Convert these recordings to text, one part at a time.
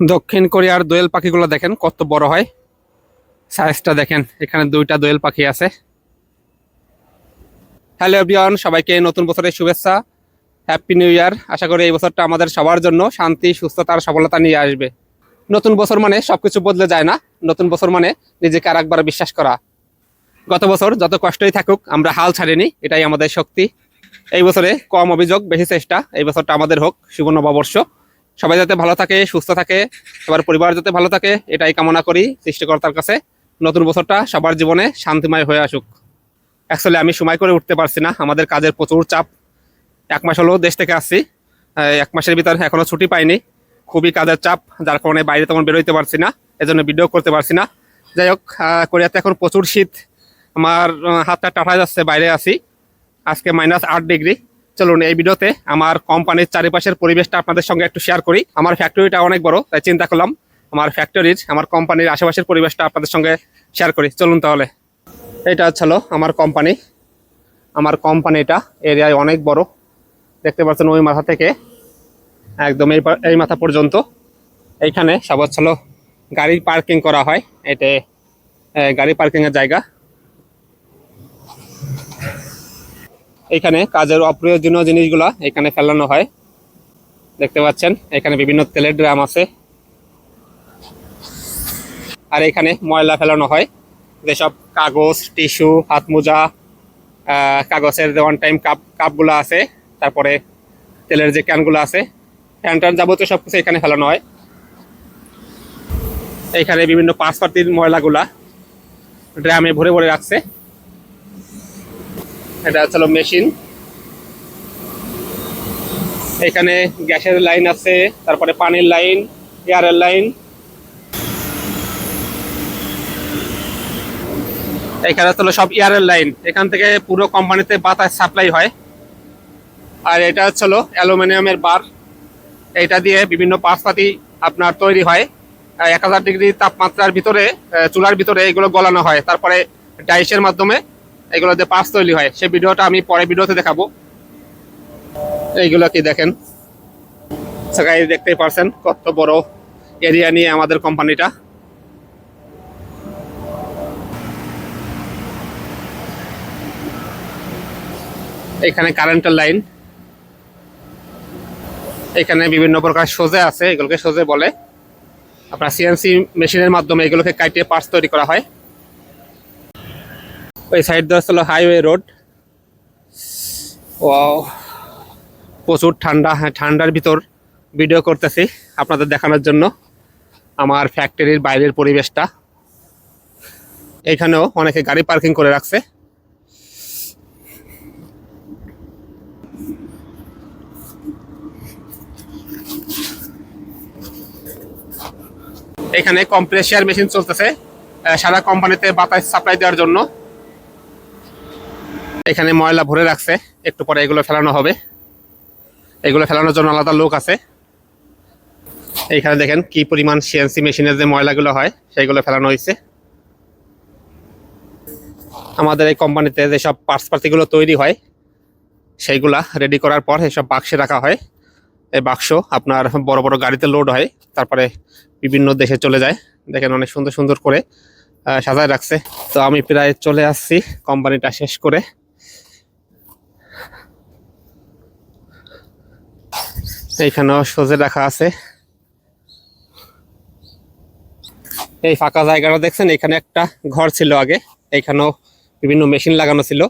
দক্ষিণ কোরিয়ার দোয়েল পাখিগুলো দেখেন, কত বড় হয়। সাইজটা দেখেন, এখানে দুইটা দোয়েল পাখি আছে। হ্যালো এভরিওয়ান সবাইকে নতুন বছরের শুভেচ্ছা। হ্যাপি নিউ ইয়ার আশা করি এই বছরটা আমাদের সবার জন্য শান্তি, সুস্থতা আর সফলতা নিয়ে আসবে। নতুন বছর মানে সবকিছু বদলে যায় না। নতুন বছর মানে নিজেকে আর একবার বিশ্বাস করা। গত বছর যত কষ্টই থাকুক, আমরা হাল ছাড়িনি, এটাই আমাদের শক্তি। এই বছরে কম অভিযোগ, বেশি চেষ্টা, এই বছরটা আমাদের হোক। শুভ নববর্ষ। সবাই যাতে ভালো থাকে, সুস্থ থাকে, সবার পরিবার যাতে ভালো থাকে, এটাই কামনা করি সৃষ্টিকর্তার কাছে। নতুন বছরটা সবার জীবনে শান্তিময় হয়ে আসুক। অ্যাকচুয়ালি আমি সময় করে উঠতে পারছি না, আমাদের কাজের প্রচুর চাপ। এক মাস হলো দেশ থেকে আসছি এক মাসের ভিতর এখনও ছুটি পাইনি। খুবই কাজের চাপ, যার কারণে বাইরে তেমন বেরোইতে পারছি না, এজন্য ভিডিও করতে পারছি না। যাই হোক কোরিয়াতে এখন প্রচুর শীত। আমার হাতটা টাটা যাচ্ছে, বাইরে আছি। আজকে মাইনাস আট ডিগ্রি চলুন এই ভিডিওতে আমার কোম্পানির চারিপাশের পরিবেশটা আপনাদের সঙ্গে একটু শেয়ার করি। আমার ফ্যাক্টরিটা অনেক বড়, তাই চিন্তা করলাম আমার ফ্যাক্টরির আমার কোম্পানির আশেপাশের পরিবেশটা আপনাদের সঙ্গে শেয়ার করি। চলুন তাহলে। এটা হচ্ছিল আমার কোম্পানি। আমার কোম্পানিটা এরিয়ায় অনেক বড়। দেখতে পাচ্ছেন ওই মাথা থেকে একদম এই এই মাথা পর্যন্ত। এইখানে সব হচ্ছিল গাড়ি পার্কিং করা হয়। এতে গাড়ি পার্কিংয়ের জায়গা। এখানে কাজের অপ্রয়োজনীয় জিনিসগুলা এখানে ফেলানো হয়। দেখতে পাচ্ছেন, এখানে বিভিন্ন তেলের ড্রাম আছে। আর এখানে ময়লা ফেলানো হয়। যেসব কাগজ, টিস্যু হাত মোজা কাগজের ওয়ান টাইম কাপ কাপগুলো আছে, তারপরে তেলের যে ক্যানগুলো আছে ক্যান ট্যান যাবতীয় সব কিছু এখানে ফেলানো হয়। এখানে বিভিন্ন পাঁচপাতির ময়লাগুলা ড্রামে ভরে ভরে রাখছে। এটা হচ্ছে মেশিন। এখানে গ্যাসের লাইন আছে, তারপরে পানির লাইন, এয়ারের লাইন। এখানে হলো সব এয়ারের লাইন। এখান থেকে পুরো কোম্পানিতে বাতাস সাপ্লাই হয়। আর এটা হচ্ছে অ্যালুমিনিয়ামের বার। এটা দিয়ে বিভিন্ন পাশপাতি আপনার তৈরি হয়। এক হাজার ডিগ্রি তাপমাত্রার ভিতরে চুলার ভিতরে এগুলো গলানো হয়। তারপরে ডাইসের মাধ্যমে এগুলো পাস তৈরি হয়। সেই ভিডিওটা আমি পরে ভিডিওতে দেখাবো। এইগুলো কি দেখেন দেখতেই পারছেন কত বড় এরিয়া নিয়ে আমাদের কোম্পানিটা এখানে কারেন্টের লাইন এখানে বিভিন্ন প্রকার সোজে আছে, এগুলোকে সোজে বলে। আপনার সিএনসি মেশিনের মাধ্যমে এগুলোকে কাটিয়ে পার্টস তৈরি করা হয়। ওই সাইড হলো হাইওয়ে রোড ও প্রচুর ঠান্ডা হ্যাঁ ঠান্ডার ভিতর ভিডিও করতেছি আপনাদের দেখানোর জন্য আমার ফ্যাক্টরির বাইরের পরিবেশটা। এখানেও অনেকে গাড়ি পার্কিং করে রাখছে। এখানে কম্প্রেসার মেশিন চলতেছে। সারা কোম্পানিতে বাতাস সাপ্লাই দেওয়ার জন্য। এখানে ময়লা ভরে রাখছে। একটু পরে এগুলো ফেলানো হবে। এগুলো ফেলানোর জন্য আলাদা লোক আছে। এইখানে দেখেন কি পরিমাণ সিএনসি মেশিনের যে ময়লাগুলো হয়, সেইগুলো ফেলানো হয়েছে। আমাদের এই কোম্পানিতে যেসব পার্টস পার্টিগুলো তৈরি হয়, সেইগুলা রেডি করার পর এসব বাক্সে রাখা হয়। এই বাক্স আপনার বড় বড় গাড়িতে লোড হয়, তারপরে বিভিন্ন দেশে চলে যায়। দেখেন অনেক সুন্দর সুন্দর করে সাজায় রাখছে। তো আমি প্রায় চলে আসছি, কোম্পানিটা শেষ করে। এইখানেও সজে রাখা আছে। এই ফাঁকা জায়গাটা দেখছেন, এখানে একটা ঘর ছিল আগে, এইখানেও বিভিন্ন মেশিন লাগানো ছিল।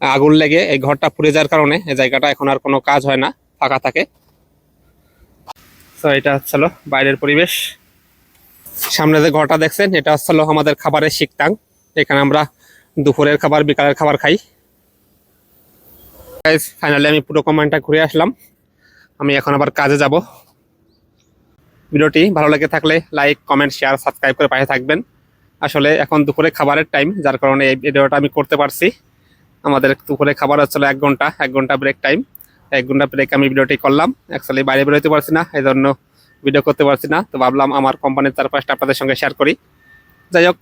আগুন লেগে এই ঘরটা পুড়ে যাওয়ার কারণে এই জায়গাটা এখন আর কোনো কাজ হয় না, ফাঁকা থাকে। তো এটা হচ্ছিল বাইরের পরিবেশ। সামনে যে ঘরটা দেখছেন, এটা হচ্ছিল আমাদের খাবারের শিকটাং এখানে আমরা দুপুরের খাবার, বিকালের খাবার খাই। ফাইনালি আমি পুরো কমান্ডটা ঘুরে আসলাম। আমি এখন আবার কাজে যাব। ভিডিওটি ভালো লেগে থাকলে লাইক কমেন্ট শেয়ার সাবস্ক্রাইব করে পাশে থাকবেন। আসলে এখন দুপুরে খাবারের টাইম যার কারণে এই ভিডিওটা আমি করতে পারছি। আমাদের দুপুরে খাবার হচ্ছিল এক ঘণ্টা এক ঘণ্টা ব্রেক টাইম এক ঘণ্টা ব্রেক আমি ভিডিওটি করলাম। অ্যাকচুয়ালি বাইরে বেরোতে পারছি না এই জন্য ভিডিও করতে পারছি না। তো ভাবলাম আমার কোম্পানির চারপাশটা আপনাদের সঙ্গে শেয়ার করি। যাই হোক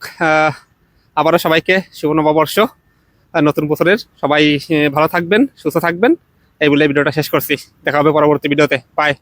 আবারও সবাইকে শুভ নববর্ষ। নতুন বছরের সবাই ভালো থাকবেন, সুস্থ থাকবেন। এই বলে ভিডিওটা শেষ করছি। দেখা হবে পরবর্তী ভিডিওতে। বাই